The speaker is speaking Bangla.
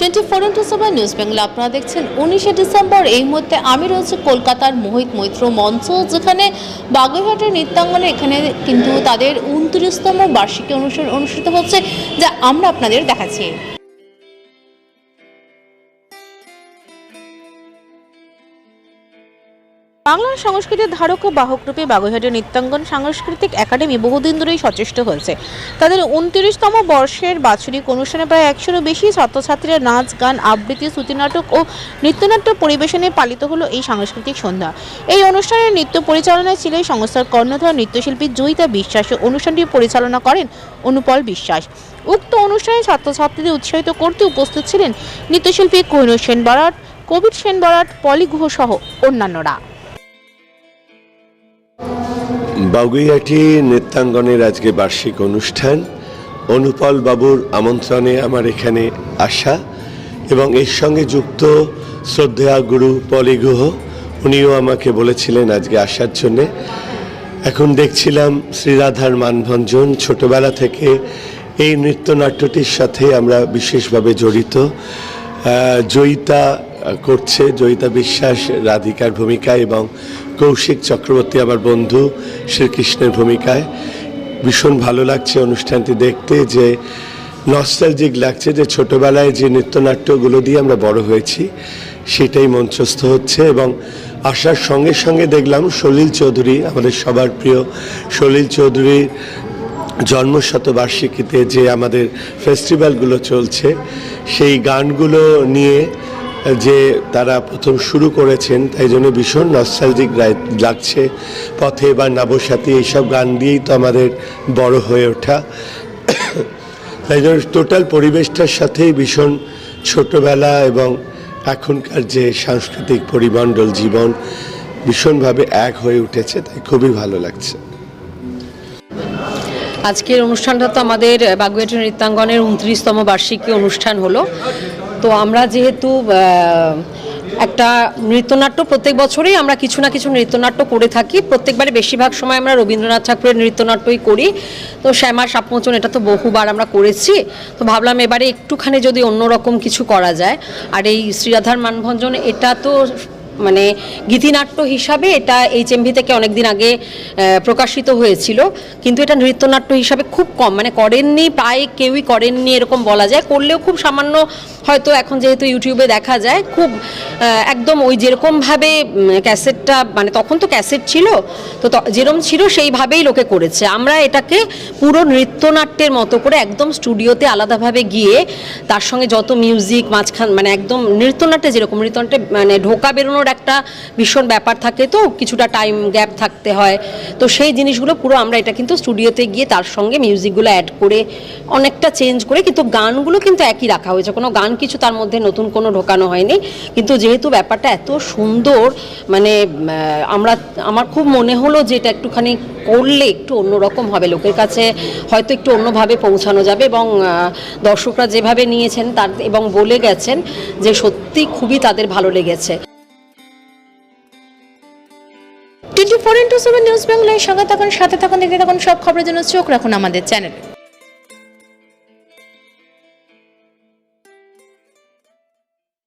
Twenty four into seven news Bangla. আপনারা দেখছেন উনিশে ডিসেম্বর। এই মুহূর্তে আমি রয়েছে কলকাতার মোহিত মৈত্র মঞ্চ, যেখানে বাগুইহাটের নৃত্যাঙ্গনে এখানে কিন্তু তাদের উনত্রিশতম বার্ষিকী অনুষ্ঠান অনুষ্ঠিত হচ্ছে, যা আমরা আপনাদের দেখাচ্ছি। বাংলার সংস্কৃতির ধারক ও বাহক রূপে বাগুইহাটের নৃত্যাঙ্গন সাংস্কৃতিক একাডেমি বহুদিন ধরেই সচেষ্ট হয়েছে। তাদের উনত্রিশতম বর্ষের বাৎসরিক অনুষ্ঠানে প্রায় একশোরও বেশি ছাত্রছাত্রীরা নাচ, গান, আবৃত্তি, শ্রুতিনাটক ও নৃত্যনাট্য পরিবেশনে পালিত হলো এই সাংস্কৃতিক সন্ধ্যা। এই অনুষ্ঠানের নৃত্য পরিচালনায় ছিলেন সংস্থার কর্ণধার নৃত্যশিল্পী জয়িতা বিশ্বাস ও অনুষ্ঠানটি পরিচালনা করেন অনুপল বিশ্বাস। উক্ত অনুষ্ঠানে ছাত্রছাত্রীদের উৎসাহিত করতে উপস্থিত ছিলেন নৃত্যশিল্পী কোহিনুর সেন বরাট কবির সেন বরাট পলি গুহ সহ অন্যান্যরা। বাগুইহাটি নৃত্যাঙ্গনের আজকে বার্ষিক অনুষ্ঠান। অনুপল বাবুর আমন্ত্রণে আমার এখানে আসা এবং এর সঙ্গে যুক্ত শ্রদ্ধেয়া গুরু পলিগুহ, উনিও আমাকে বলেছিলেন আজকে আসার জন্যে। এখন দেখছিলাম শ্রীরাধার মানভঞ্জন ছোটবেলা থেকে এই নৃত্যনাট্যটির সাথে আমরা বিশেষভাবে জড়িত। জয়িতা করছে, জয়িতা বিশ্বাস রাধিকার ভূমিকা এবং কৌশিক চক্রবর্তী আমার বন্ধু শ্রীকৃষ্ণের ভূমিকায়। ভীষণ ভালো লাগছে অনুষ্ঠানটি দেখতে যে নস্টালজিক লাগছে যে ছোটবেলায় যে নৃত্যনাট্যগুলো দিয়ে আমরা বড় হয়েছি, সেটাই মঞ্চস্থ হচ্ছে এবং আসার সঙ্গে সঙ্গে দেখলাম সলিল চৌধুরী, আমাদের সবার প্রিয় সলিল চৌধুরীর জন্মশতবার্ষিকীতে যে আমাদের ফেস্টিভ্যালগুলো চলছে, সেই গানগুলো নিয়ে যে তারা প্রথম শুরু করেছেন, তাই জন্য ভীষণ নস্টালজিক লাগছে পথে বা নবসাথী, এইসব গান দিয়েই তো আমাদের বড় হয়ে ওঠা। তাই জন্য টোটাল পরিবেশটার সাথেই ভীষণ ছোটবেলা এবং এখনকার যে সাংস্কৃতিক পরিমণ্ডল জীবন ভীষণভাবে এক হয়ে উঠেছে, তাই খুবই ভালো লাগছে। আজকের অনুষ্ঠানটা তো আমাদের বাগুয়েট নৃত্যাঙ্গনের উনত্রিশতম বার্ষিকী অনুষ্ঠান হলো। তো আমরা যেহেতু একটা নৃত্যনাট্য প্রত্যেক বছরেই আমরা কিছু না কিছু নৃত্যনাট্য করে থাকি। প্রত্যেকবারে বেশিরভাগ সময় আমরা রবীন্দ্রনাথ ঠাকুরের নৃত্যনাট্যই করি। তো শ্যামা সাপমোচন, এটা তো বহুবার আমরা করেছি। তো ভাবলাম এবারে একটুখানি যদি অন্যরকম কিছু করা যায়। আর এই শ্রীরাধার মানভঞ্জন, এটা তো মানে গীতিনাট্য হিসাবে এটা এই চেম্ভি থেকে অনেকদিন আগে প্রকাশিত হয়েছিল। কিন্তু এটা নৃত্যনাট্য হিসাবে খুব কম মানে করেননি, প্রায় কেউই করেননি এরকম বলা যায়। করলেও খুব সামান্য হয়তো এখন যেহেতু ইউটিউবে দেখা যায়, খুব একদম ওই যেরকমভাবে ক্যাসেটটা মানে তখন তো ক্যাসেট ছিল, তো যেরকম ছিল সেইভাবেই লোকে করেছে। আমরা এটাকে পুরো নৃত্যনাট্যের মতো করে একদম স্টুডিওতে আলাদাভাবে গিয়ে তার সঙ্গে যত মিউজিক, মাঝখান মানে একদম নৃত্যনাট্যে যেরকম, নৃত্যনাট্যে মানে ঢোকা বেরোনোর একটা ভীষণ ব্যাপার থাকে, তো কিছুটা টাইম গ্যাপ থাকতে হয়। তো সেই জিনিসগুলো পুরো আমরা এটা কিন্তু স্টুডিওতে গিয়ে তার সঙ্গে মিউজিকগুলো অ্যাড করে অনেকটা চেঞ্জ করে, কিন্তু গানগুলো কিন্তু একই রাখা হয়েছে। কোনো গান কিছু তার মধ্যে নতুন কোনো ঢোকানো হয়নি, কিন্তু যেহেতু ব্যাপারটা এত সুন্দর মানে আমরা, আমার খুব মনে হলো যে এটা একটুখানি করলে একটু অন্যরকম হবে। লোকের কাছে হয়তো একটু অন্যভাবে পৌঁছানো যাবে এবং দর্শকরা যেভাবে নিয়েছেন তার, এবং বলে গেছেন যে সত্যি খুবই তাদের ভালো লেগেছে। ফোর ইন্টু সেভেন নিউজ বাংলায় সঙ্গে থাকুন, সাথে থাকুন, দেখতে থাকুন সব খবরের জন্য চোখ রাখুন আমাদের চ্যানেলে।